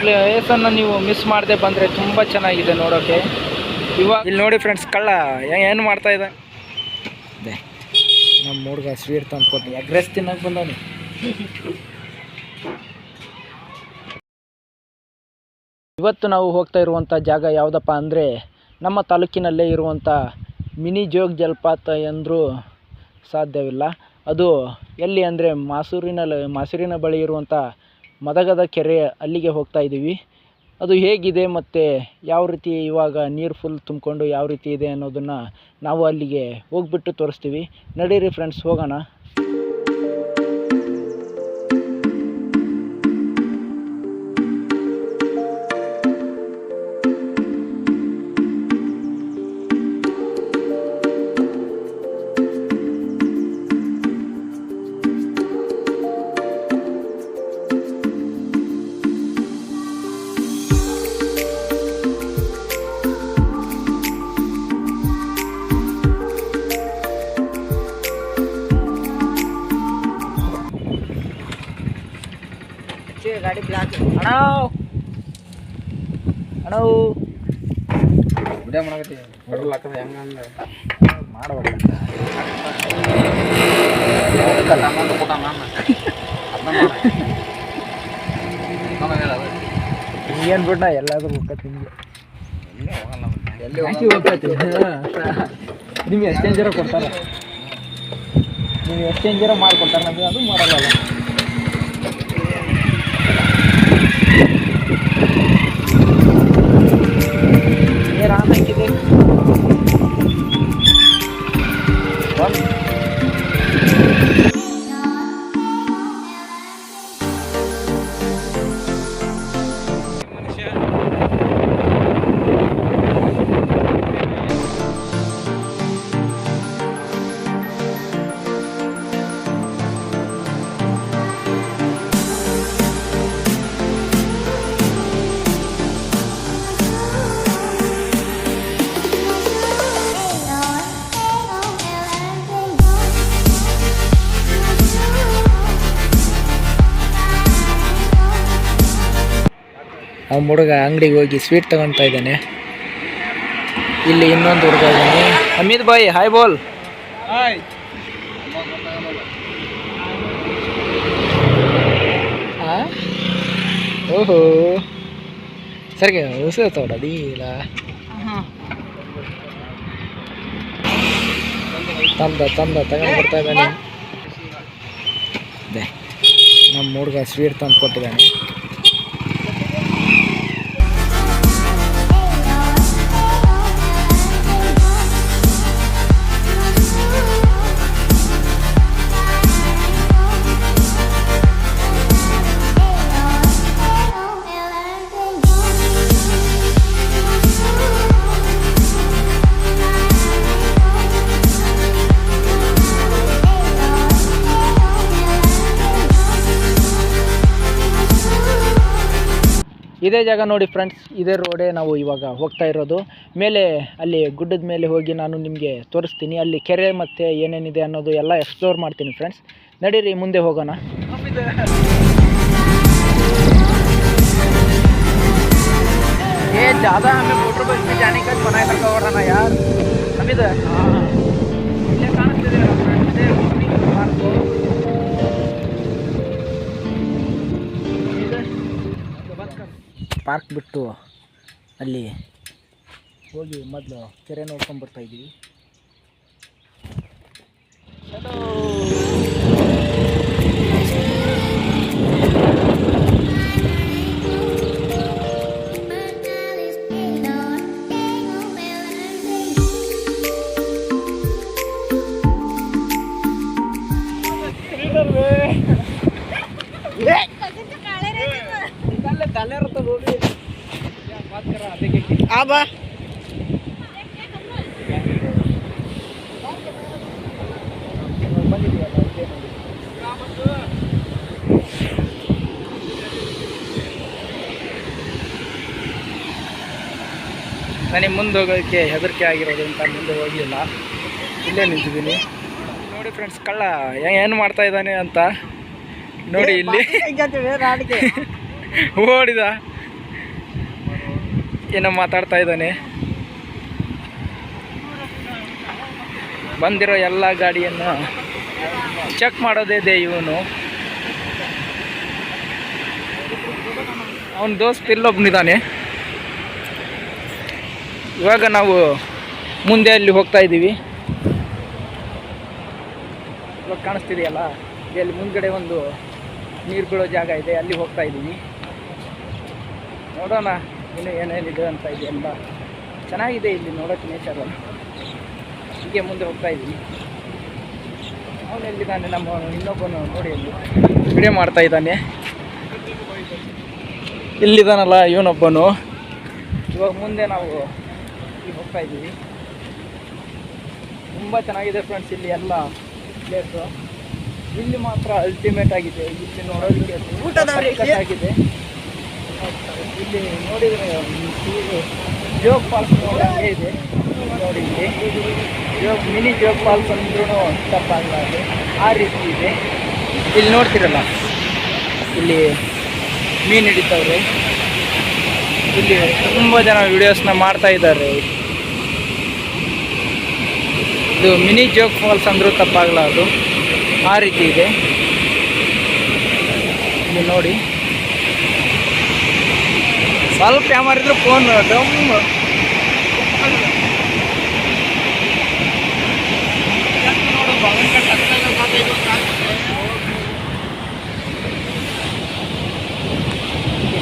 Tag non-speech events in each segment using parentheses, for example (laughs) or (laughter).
ಪ್ಲೇಸನ್ನು ನೀವು ಮಿಸ್ ಮಾಡದೆ ಬಂದರೆ ತುಂಬ ಚೆನ್ನಾಗಿದೆ ನೋಡೋಕ್ಕೆ ಇವಾಗ ಇಲ್ಲಿ ನೋಡಿ ಫ್ರೆಂಡ್ಸ್ ಕಳ್ಳ ಏನು ಮಾಡ್ತಾ ಇದೆ. ಅದೇ ನಮ್ಮ ಹುಡುಗ ಸ್ವೀಟ್ ತಂದ್ಕೊಟ್ಟು ಅಗ್ರೆಸ್ ತಿನ್ನೋಕೆ ಬಂದವನು. ಇವತ್ತು ನಾವು ಹೋಗ್ತಾ ಇರುವಂಥ ಜಾಗ ಯಾವುದಪ್ಪ ಅಂದರೆ ನಮ್ಮ ತಾಲೂಕಿನಲ್ಲೇ ಇರುವಂಥ ಮಿನಿ ಜೋಗ್ ಜಲಪಾತ ಎಂದರೂ ಸಾಧ್ಯವಿಲ್ಲ. ಅದು ಎಲ್ಲಿ ಅಂದರೆ ಮಾಸೂರಿನಲ್ಲಿ, ಮಾಸೂರಿನ ಬಳಿ ಇರುವಂಥ ಮದಗದ ಕೆರೆ ಅಲ್ಲಿಗೆ ಹೋಗ್ತಾ ಇದ್ದೀವಿ. ಅದು ಹೇಗಿದೆ ಮತ್ತು ಯಾವ ರೀತಿ ಇವಾಗ ನೀರು ಫುಲ್ ತುಂಬಿಕೊಂಡು ಯಾವ ರೀತಿ ಇದೆ ಅನ್ನೋದನ್ನು ನಾವು ಅಲ್ಲಿಗೆ ಹೋಗ್ಬಿಟ್ಟು ತೋರಿಸ್ತೀವಿ. ನಡೀರಿ ಫ್ರೆಂಡ್ಸ್ ಹೋಗೋಣ. ಗಾಡಿ ಬ್ಲಾಕ್ ಅಣ್ಣ. ಅಣ್ಣ. ವಿಡಿಯೋ ಮಾಡಕತ್ತಿ. ಪೆಟ್ರೋಲ್ ಹಾಕದ ಹೆಂಗ ಹಂಗ ಮಾಡಬೇಡ. ಅಮೌಂಟ್ ಕೊಟ್ಟ ನಾನು ಏನು ಬಿಡ್ಣ ಎಲ್ಲಾದ್ರೂ ಹೋಗ್ತೈತಿ ನಿಮಗೆ ಎಲ್ಲಿ ಹೋಗ್ತೈತಿ ನಿಮ್ಗೆ ಎಕ್ಸ್ಚೇಂಜರ ಕೊಡ್ತಾರೆ. ನೀವು ಎಕ್ಸ್ಚೇಂಜರ ಮಾಡಿಕೊಡ್ತಾರೆ ನಮಗೆ ಅದು ಮಾಡಲ್ಲ. ಆ ಹುಡುಗ ಅಂಗಡಿಗೆ ಹೋಗಿ ಸ್ವೀಟ್ ತಗೊಳ್ತಾ ಇದ್ದಾನೆ. ಇಲ್ಲಿ ಇನ್ನೊಂದು ಹುಡುಗ ಇದ್ದಾನೆ. ಅಮಿತ್ ಬಾಯಿ ಹಾಯ್ ಬೋಲ್ ಆ? ಓಹೋ. ಸರಿಗೆ ಹೊಸ ತೋಡದಿಲ್ಲ ತಂದ ತಂದ ತಗೊಂಡು ಬರ್ತಾ ಇದ್ದಾನೆ. ಅದೇ ನಮ್ಮ ಹುಡುಗ ಸ್ವೀಟ್ ತಂದು ಕೊಟ್ಟಿದ್ದಾನೆ. ಇದೇ ಜಾಗ ನೋಡಿ ಫ್ರೆಂಡ್ಸ್ ಇದೇ ರೋಡೇ ನಾವು ಇವಾಗ ಹೋಗ್ತಾ ಇರೋದು ಮೇಲೆ ಅಲ್ಲಿ ಗುಡ್ಡದ ಮೇಲೆ ಹೋಗಿ ನಾನು ನಿಮಗೆ ತೋರಿಸ್ತೀನಿ ಅಲ್ಲಿ ಕೆರೆ ಮತ್ತು ಏನೇನಿದೆ ಅನ್ನೋದು ಎಲ್ಲ ಎಕ್ಸ್ಪ್ಲೋರ್ ಮಾಡ್ತೀನಿ ಫ್ರೆಂಡ್ಸ್ ನಡೀರಿ ಮುಂದೆ ಹೋಗೋಣ ये ज़्यादा हमें मोटर बस में जाने का मना करता हो रहा ना यार हम इधर ಇಲ್ಲೇ ಪಾರ್ಕ್ ಬಿಟ್ಟು ಅಲ್ಲಿ ಹೋಗಿ ಮೊದಲು ಕೆರೆ ನೋಡ್ಕೊಂಡು ಬರ್ತಾ ಇದ್ದೀವಿ आबा ನನಗೆ ಮುಂದೆ ಹೋಗೋಕ್ಕೆ ಹೆದರಿಕೆ ಅಂತ ಮುಂದೆ ಹೋಗಿಲ್ಲ. ಇಲ್ಲೇ ನಿಂತಿದ್ದೀನಿ. ನೋಡಿ ಫ್ರೆಂಡ್ಸ್ ಕಳ್ಳ ಏನು ಮಾಡ್ತಾ ಇದ್ದಾನೆ ಅಂತ. ನೋಡಿ ಇಲ್ಲಿ. (laughs) ಓಡಿದ. ಏನೋ ಮಾತಾಡ್ತಾ ಇದ್ದಾನೆ. ಬಂದಿರೋ ಎಲ್ಲ ಗಾಡಿಯನ್ನು ಚೆಕ್ ಮಾಡೋದೇ ಇದೆ ಇವನು. ಅವನ ದೋಸ್ತ್ ಇಲ್ಲೊಬ್ಬನಿದ್ದಾನೆ ಇವಾಗ ನಾವು ಮುಂದೆ ಅಲ್ಲಿ ಹೋಗ್ತಾ ಇದ್ದೀವಿ. ಇವಾಗ ಕಾಣಿಸ್ತಿದೆಯಲ್ಲ? ಇಲ್ಲಿ ಮುಂದ್ಗಡೆ ಒಂದು ನೀರು ಬೀಳೋ ಜಾಗ ಇದೆ, ಅಲ್ಲಿ ಹೋಗ್ತಾ ಇದ್ದೀವಿ. ನೋಡೋಣ. ಇನ್ನು ಏನೇನಿದೆ ಅಂತ ಇದೆ ಎಲ್ಲ ಚೆನ್ನಾಗಿದೆ ಇಲ್ಲಿ ನೋಡೋಕ್ಕೆ ನೇಚರ್ ಹೀಗೆ ಮುಂದೆ ಹೋಗ್ತಾ ಇದ್ದೀನಿ. ಅವನು ಎಲ್ಲಿದ್ದಾನೆ? ನಮ್ಮ ಇನ್ನೊಬ್ಬನು ನೋಡಿ ಅಲ್ಲಿ. ವಿಡಿಯೋ ಮಾಡ್ತಾ ಇದ್ದಾನೆ. ಇಲ್ಲಿದ್ದಾನಲ್ಲ ಇವನೊಬ್ಬನು? ಇವಾಗ ಮುಂದೆ ನಾವು ಈಗ ಹೋಗ್ತಾ ಇದ್ದೀವಿ. ತುಂಬ ಚೆನ್ನಾಗಿದೆ ಫ್ರೆಂಡ್ಸ್ ಇಲ್ಲಿ ಎಲ್ಲ ಪ್ಲೇಸು ಇಲ್ಲಿ ಮಾತ್ರ ಅಲ್ಟಿಮೇಟ್ ಆಗಿದೆ. ಇಲ್ಲಿ ನೋಡೋದಕ್ಕೆ ಊಟ ಆಗಿದೆ ಇಲ್ಲಿ ನೋಡಿದರೆ ಜೋಗ್ ಫಾಲ್ಸ್ ನೋಡೋಂಗೆ ಇದೆ. ನೋಡಿ ಜೋಗ್ ಮಿನಿ ಜೋಗ್ ಫಾಲ್ಸ್ ಅಂದ್ರೂ ತಪ್ಪಾಗಲಾರ್ದು ಆ ರೀತಿ ಇದೆ. ಇಲ್ಲಿ ನೋಡ್ತಿರಲ್ಲ, ಇಲ್ಲಿ ಮೀನು ಹಿಡಿತವ್ರೆ. ಇಲ್ಲಿ ತುಂಬ ಜನ ವಿಡಿಯೋಸ್ನ ಮಾಡ್ತಾ ಇದ್ದಾರೆ. ಇದು ಮಿನಿ ಜೋಗ್ ಫಾಲ್ಸ್ ಅಂದರೂ ಅದು. ಆ ರೀತಿ ಇದೆ. ಇಲ್ಲಿ ನೋಡಿ. ಸ್ವಲ್ಪ ಯಾಮಾರಿದ್ರೆ ಫೋನ್ ಡಮ್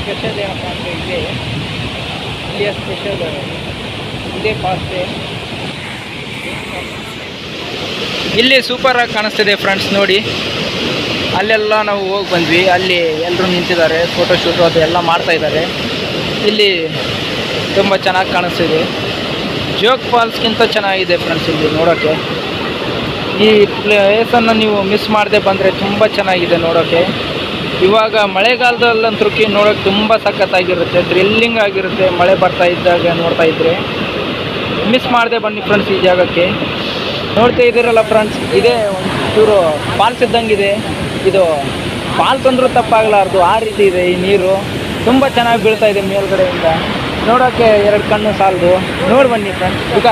ಸ್ಪೆಷಲ್ ಏನಪ್ಪ ಅಂದರೆ ಇಲ್ಲಿಯ ಸ್ಪೆಷಲ್ ಇದೇ ಪಾಸ್ತೆ ಇಲ್ಲಿ ಸೂಪರಾಗಿ ಕಾಣಿಸ್ತಿದೆ ಫ್ರೆಂಡ್ಸ್ ನೋಡಿ. ಅಲ್ಲೆಲ್ಲ ನಾವು ಹೋಗಿ ಬಂದ್ವಿ. ಅಲ್ಲಿ ಎಲ್ಲರೂ ನಿಂತಿದ್ದಾರೆ ಫೋಟೋ ಶೂಟು ಅದು ಎಲ್ಲ ಮಾಡ್ತಾ ಇದ್ದಾರೆ. ಇಲ್ಲಿ ತುಂಬ ಚೆನ್ನಾಗಿ ಕಾಣಿಸ್ತಿದೆ. ಜೋಗ್ ಫಾಲ್ಸ್ಗಿಂತ ಚೆನ್ನಾಗಿದೆ ಫ್ರೆಂಡ್ಸ್ ಇಲ್ಲಿ ನೋಡೋಕ್ಕೆ ಈ ಪ್ಲೇಸನ್ನು ನೀವು ಮಿಸ್ ಮಾಡದೆ ಬಂದರೆ ತುಂಬ ಚೆನ್ನಾಗಿದೆ ನೋಡೋಕ್ಕೆ ಇವಾಗ ಮಳೆಗಾಲದಲ್ಲಂತೂ ನೋಡೋಕ್ಕೆ ತುಂಬ ಸಖತ್ತಾಗಿರುತ್ತೆ ಥ್ರಿಲ್ಲಿಂಗ್ ಆಗಿರುತ್ತೆ ಮಳೆ ಬರ್ತಾ ಇದ್ದಾಗ ನೋಡ್ತಾ ಇದ್ರೆ. ಮಿಸ್ ಮಾಡದೆ ಬನ್ನಿ ಫ್ರೆಂಡ್ಸ್ ಈ ಜಾಗಕ್ಕೆ. ನೋಡ್ತಾ ಇದ್ದೀರಲ್ಲ ಫ್ರೆಂಡ್ಸ್ ಇದೇ ಒಂಚೂರು ಫಾಲ್ಸ್ ಇದ್ದಂಗಿದೆ. ಇದು ಫಾಲ್ಸ್ ಅಂದರೂ ತಪ್ಪಾಗಲಾರ್ದು, ಆ ರೀತಿ ಇದೆ ಈ ನೀರು. ತುಂಬ ಚೆನ್ನಾಗಿ ಬೀಳ್ತಾ ಇದೆ ಮೇಲ್ಗಡೆಯಿಂದ. ನೋಡೋಕ್ಕೆ ಎರಡು ಕಣ್ಣು ಸಾಲದು. ನೋಡಿ ಬನ್ನಿ ಫ್ರೆಂಡ್ ಈಗ.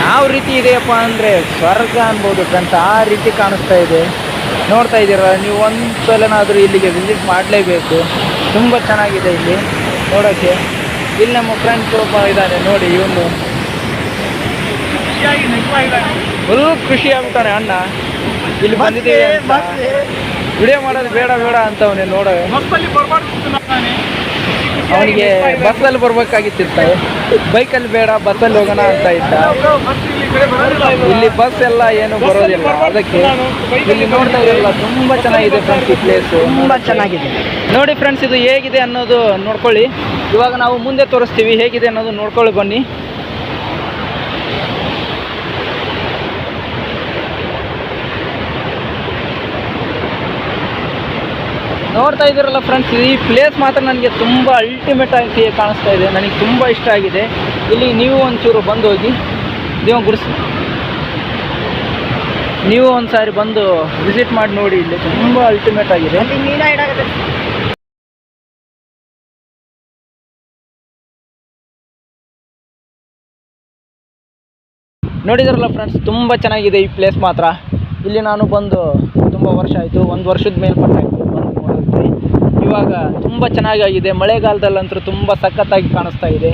ಯಾವ ರೀತಿ ಇದೆಯಪ್ಪ ಅಂದರೆ ಸ್ವರ್ಗ ಅನ್ಬೋದು ಫ್ರೆಂಡ್ಸ್ ಆ ರೀತಿ ಕಾಣಿಸ್ತಾ ಇದೆ. ನೋಡ್ತಾ ಇದ್ದೀರಲ್ಲ ನೀವು ಒಂದು ಸಲನಾದರೂ ಇಲ್ಲಿಗೆ ವಿಸಿಟ್ ಮಾಡಲೇಬೇಕು. ತುಂಬ ಚೆನ್ನಾಗಿದೆ ಇಲ್ಲಿ. ನೋಡೋಕ್ಕೆ ಇಲ್ಲಿ ನಮ್ಮ ಫ್ರೆಂಡ್ಸ್ ಒಬ್ಬ ಇದ್ದಾನೆ ನೋಡಿ ಇವನು. ಫುಲ್ ಖುಷಿ ಆಗ್ಬಿಟ್ಟಾನೆ ಅಣ್ಣ. ಇಲ್ಲಿ ಬಂದಿದ್ದೀವಿ ವಿಡಿಯೋ ಮಾಡೋದು ಬೇಡ ಬೇಡ ಅಂತವನೇ ನೋಡೋ. ಅವನಿಗೆ ಬಸ್ಸಲ್ಲಿ ಬರ್ಬೇಕಾಗಿತ್ತಿತ್ತ. ಬೈಕಲ್ಲಿ ಬೇಡ ಬಸ್ಸಲ್ಲಿ ಹೋಗೋಣ ಅಂತ ಇದ್ದ. ಇಲ್ಲಿ ಬಸ್ ಎಲ್ಲ ಏನು ಬರೋದಿಲ್ಲ. ಅದಕ್ಕೆ ಇಲ್ಲಿ ನೋಡ್ತಾ ಇರಲ್ಲ ತುಂಬ ಚೆನ್ನಾಗಿದೆ ಫ್ರೆಂಡ್ಸ್ ಈ ಪ್ಲೇಸು ತುಂಬ ಚೆನ್ನಾಗಿದೆ. ನೋಡಿ ಫ್ರೆಂಡ್ಸ್ ಇದು ಹೇಗಿದೆ ಅನ್ನೋದು ನೋಡ್ಕೊಳ್ಳಿ. ಇವಾಗ ನಾವು ಮುಂದೆ ತೋರಿಸ್ತೀವಿ ಹೇಗಿದೆ ಅನ್ನೋದು ನೋಡ್ಕೊಳ್ಳಿ ಬನ್ನಿ. ನೋಡ್ತಾ ಇದ್ದೀರಲ್ಲ ಫ್ರೆಂಡ್ಸ್ ಈ ಪ್ಲೇಸ್ ಮಾತ್ರ ನನಗೆ ತುಂಬ ಅಲ್ಟಿಮೇಟ್ ಆಗಿ ಕಾಣಿಸ್ತಾ ಇದೆ. ನನಗೆ ತುಂಬ ಇಷ್ಟ ಆಗಿದೆ. ಇಲ್ಲಿ ನೀವು ಒಂಚೂರು ಬಂದು ಹೋಗಿ ನೀವು ಗುಡಿಸಿ ನೀವು ಒಂದು ಸಾರಿ ಬಂದು ವಿಸಿಟ್ ಮಾಡಿ ನೋಡಿ ಇಲ್ಲಿ ತುಂಬ ಅಲ್ಟಿಮೇಟ್ ಆಗಿದೆ. ನೋಡಿದ್ರಲ್ಲ ಫ್ರೆಂಡ್ಸ್ ತುಂಬ ಚೆನ್ನಾಗಿದೆ ಈ ಪ್ಲೇಸ್ ಮಾತ್ರ. ಇಲ್ಲಿ ನಾನು ಬಂದು ತುಂಬ ವರ್ಷ ಆಯಿತು ಒಂದು ವರ್ಷದ ಮೇಲ್ಪಟ್ಟಾಯಿತು ನೋಡೋದಕ್ಕೆ ಇವಾಗ ತುಂಬ ಚೆನ್ನಾಗಾಗಿದೆ. ಮಳೆಗಾಲದಲ್ಲಂತೂ ತುಂಬ ಸಖತ್ತಾಗಿ ಕಾಣಿಸ್ತಾ ಇದೆ.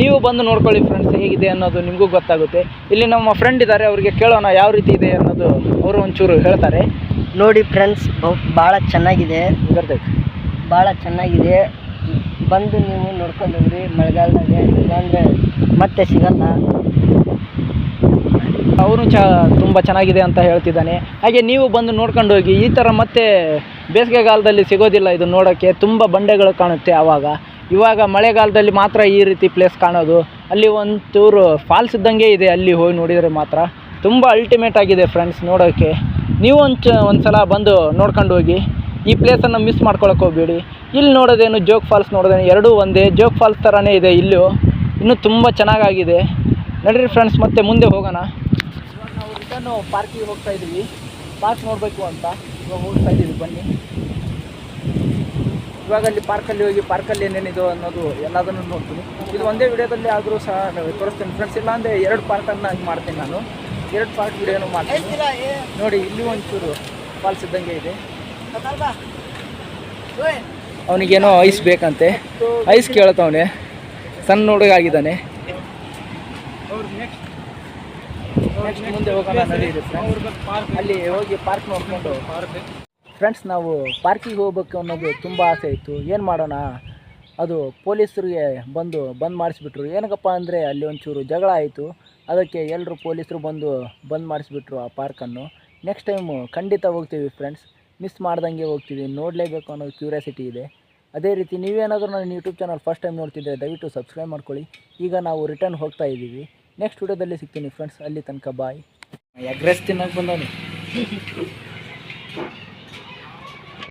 ನೀವು ಬಂದು ನೋಡ್ಕೊಳ್ಳಿ ಫ್ರೆಂಡ್ಸ್ ಹೇಗಿದೆ ಅನ್ನೋದು ನಿಮಗೂ ಗೊತ್ತಾಗುತ್ತೆ. ಇಲ್ಲಿ ನಮ್ಮ ಫ್ರೆಂಡ್ ಇದ್ದಾರೆ ಅವರಿಗೆ ಕೇಳೋಣ ಯಾವ ರೀತಿ ಇದೆ ಅನ್ನೋದು ಅವರು ಒಂಚೂರು ಹೇಳ್ತಾರೆ. ನೋಡಿ ಫ್ರೆಂಡ್ಸ್ ಭಾಳ ಚೆನ್ನಾಗಿದೆ. ಬರ್ತೈತೆ ಭಾಳ ಚೆನ್ನಾಗಿದೆ. ಬಂದು ನೀವು ನೋಡ್ಕೊಂಡು ಹೋಗ್ರಿ ಮಳೆಗಾಲದಾಗ ಇಲ್ಲಾಂದರೆ ಮತ್ತೆ ಸಿಗಲ್ಲ. ಅವನು ಚ ತುಂಬ ಚೆನ್ನಾಗಿದೆ ಅಂತ ಹೇಳ್ತಿದ್ದಾನೆ. ಹಾಗೆ ನೀವು ಬಂದು ನೋಡ್ಕೊಂಡು ಹೋಗಿ ಈ ಥರ ಮತ್ತೆ ಬೇಸಿಗೆಗಾಲದಲ್ಲಿ ಸಿಗೋದಿಲ್ಲ, ಇದು ನೋಡೋಕ್ಕೆ ತುಂಬ ಬಂಡೆಗಳು ಕಾಣುತ್ತೆ ಆವಾಗ. ಇವಾಗ ಮಳೆಗಾಲದಲ್ಲಿ ಮಾತ್ರ ಈ ರೀತಿ ಪ್ಲೇಸ್ ಕಾಣೋದು. ಅಲ್ಲಿ ಒಂಚೂರು ಫಾಲ್ಸ್ ಇದ್ದಂಗೆ ಇದೆ ಅಲ್ಲಿ ಹೋಗಿ ನೋಡಿದರೆ ಮಾತ್ರ. ತುಂಬ ಅಲ್ಟಿಮೇಟ್ ಆಗಿದೆ ಫ್ರೆಂಡ್ಸ್ ನೋಡೋಕ್ಕೆ. ನೀವು ಒಂಚ ಒಂದು ಸಲ ಬಂದು ನೋಡ್ಕೊಂಡು ಹೋಗಿ. ಈ ಪ್ಲೇಸನ್ನು ಮಿಸ್ ಮಾಡ್ಕೊಳಕ್ಕೆ ಹೋಗಬೇಡಿ. ಇಲ್ಲಿ ನೋಡೋದೇನು ಜೋಗ್ ಫಾಲ್ಸ್ ನೋಡೋದೇನು ಎರಡೂ ಒಂದೇ. ಜೋಗ್ ಫಾಲ್ಸ್ ಥರನೇ ಇದೆ ಇಲ್ಲೂ. ಇನ್ನೂ ತುಂಬ ಚೆನ್ನಾಗಾಗಿದೆ. ನಡೀರಿ ಫ್ರೆಂಡ್ಸ್ ಮತ್ತೆ ಮುಂದೆ ಹೋಗೋಣ. ನಾವು ರಿಟರ್ನು ಪಾರ್ಕಿಗೆ ಹೋಗ್ತಾ ಇದ್ದೀವಿ ಪಾರ್ಕ್ ನೋಡಬೇಕು ಅಂತ. ಇವಾಗ ಹೋಗ್ತಾ ಇದ್ದೀವಿ ಬನ್ನಿ. ಇವಾಗ ಅಲ್ಲಿ ಪಾರ್ಕಲ್ಲಿ ಹೋಗಿ ಪಾರ್ಕಲ್ಲಿ ಏನೇನಿದೆ ಅನ್ನೋದು ಎಲ್ಲದನ್ನು ನೋಡ್ತೀನಿ. ಇದು ಒಂದೇ ವಿಡಿಯೋದಲ್ಲಿ ಆದರೂ ಸಹ ತೋರಿಸ್ತೀನಿ. ಫ್ರೆಂಡ್ಸ್ ಇಲ್ಲ ಅಂದರೆ ಎರಡು ಪಾರ್ಟನ್ನು ಮಾಡ್ತೀನಿ ನಾನು. ಎರಡು ಪಾರ್ಟ್ ವಿಡಿಯೋನು ಮಾಡ್ತೀನಿ. ನೋಡಿ ಇಲ್ಲಿ ಒಂಚೂರು ಫಾಲ್ಸ್ ಇದ್ದಂಗೆ ಇದೆ. ಅವನಿಗೇನೋ ಐಸ್ ಬೇಕಂತೆ. ಐಸ್ ಕೇಳ್ತವನೆ. ಸಣ್ಣ ಹುಡುಗ ಆಗಿದ್ದಾನೆ. ನೆಕ್ಸ್ಟ್ ಮುಂದೆ ಹೋಗೋಣ. ಅಲ್ಲಿ ಹೋಗಿ ಪಾರ್ಕ್ ನೋಡ್ಕೊಂಡು ಫ್ರೆಂಡ್ಸ್ ನಾವು ಪಾರ್ಕಿಗೆ ಹೋಗ್ಬೇಕು ಅನ್ನೋದು ತುಂಬ ಆಸೆ ಇತ್ತು. ಏನು ಮಾಡೋಣ? ಅದು ಪೊಲೀಸರಿಗೆ ಬಂದು ಬಂದ್ ಮಾಡಿಸ್ಬಿಟ್ರು. ಏನಕ್ಕಪ್ಪ ಅಂದರೆ ಅಲ್ಲಿ ಒಂಚೂರು ಜಗಳ ಆಯಿತು. ಅದಕ್ಕೆ ಎಲ್ಲರೂ ಪೊಲೀಸರು ಬಂದು ಬಂದ್ ಮಾಡಿಸ್ಬಿಟ್ರು ಆ ಪಾರ್ಕನ್ನು ನೆಕ್ಸ್ಟ್ ಟೈಮು ಖಂಡಿತ ಹೋಗ್ತೀವಿ ಫ್ರೆಂಡ್ಸ್ ಮಿಸ್ ಮಾಡ್ದಂಗೆ ಹೋಗ್ತೀವಿ. ನೋಡಲೇಬೇಕು ಅನ್ನೋದು ಕ್ಯೂರಿಯಾಸಿಟಿ ಇದೆ. ಅದೇ ರೀತಿ ನೀವೇನಾದರೂ ನನ್ನ ಯೂಟ್ಯೂಬ್ ಚಾನಲ್ ಫಸ್ಟ್ ಟೈಮ್ ನೋಡ್ತಿದ್ದರೆ ದಯವಿಟ್ಟು ಸಬ್ಸ್ಕ್ರೈಬ್ ಮಾಡ್ಕೊಳ್ಳಿ. ಈಗ ನಾವು ರಿಟರ್ನ್ ಹೋಗ್ತಾ ಇದ್ದೀವಿ. ನೆಕ್ಸ್ಟ್ ವಿಡಿಯೋದಲ್ಲಿ ಸಿಗ್ತೀನಿ ಫ್ರೆಂಡ್ಸ್ ಅಲ್ಲಿ ತನಕ ಬಾಯ್ ಎಗ್ರೆಸ್ ತಿನ್ನೋಕೆ ಬಂದವನು.